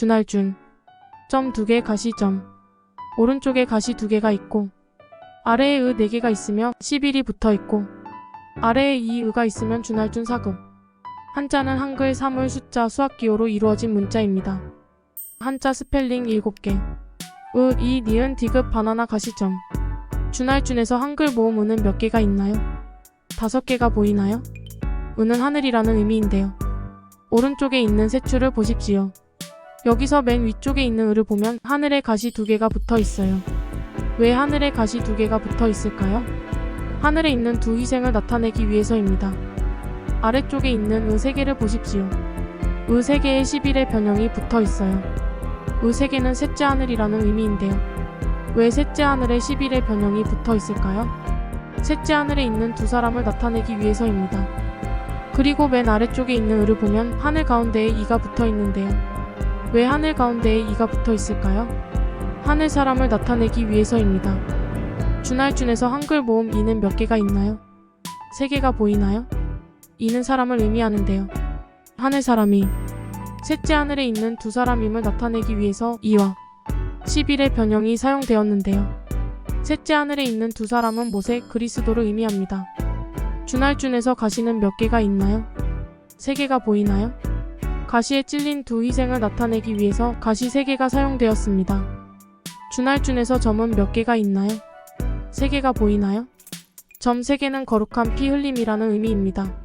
준할준. 점 두 개 가시점. 오른쪽에 가시 두 개가 있고 아래에 의 네 개가 있으며 11이 붙어 있고 아래에 이 의가 있으면 준할준 사금. 한자는 한글 사물 숫자 수학 기호로 이루어진 문자입니다. 한자 스펠링 7개. 의, 이, 니은, 디귿, 바나나, 가시점. 준할준에서 한글 모음 의는 몇 개가 있나요? 다섯 개가 보이나요? 의는 하늘이라는 의미인데요. 오른쪽에 있는 세 줄을 보십시오. 여기서 맨 위쪽에 있는 의를 보면 하늘에 가시 두 개가 붙어 있어요. 왜 하늘에 가시 두 개가 붙어 있을까요? 하늘에 있는 두 희생을 나타내기 위해서입니다. 아래쪽에 있는 의 세 개를 보십시오. 의 세 개에 11의 변형이 붙어 있어요. 의 세 개는 셋째 하늘이라는 의미인데요. 왜 셋째 하늘에 11의 변형이 붙어 있을까요? 셋째 하늘에 있는 두 사람을 나타내기 위해서입니다. 그리고 맨 아래쪽에 있는 의를 보면 하늘 가운데에 이가 붙어 있는데요. 왜 하늘 가운데에 이가 붙어 있을까요? 하늘 사람을 나타내기 위해서입니다. 준할준에서 한글 모음 이는 몇 개가 있나요? 세 개가 보이나요? 이는 사람을 의미하는데요. 하늘 사람이 셋째 하늘에 있는 두 사람임을 나타내기 위해서 이와 11의 변형이 사용되었는데요. 셋째 하늘에 있는 두 사람은 모세 그리스도를 의미합니다. 준할준에서 가시는 몇 개가 있나요? 세 개가 보이나요? 가시에 찔린 두 희생을 나타내기 위해서 가시 세 개가 사용되었습니다. 준할준에서 점은 몇 개가 있나요? 세 개가 보이나요? 점세 개는 거룩한 피 흘림이라는 의미입니다.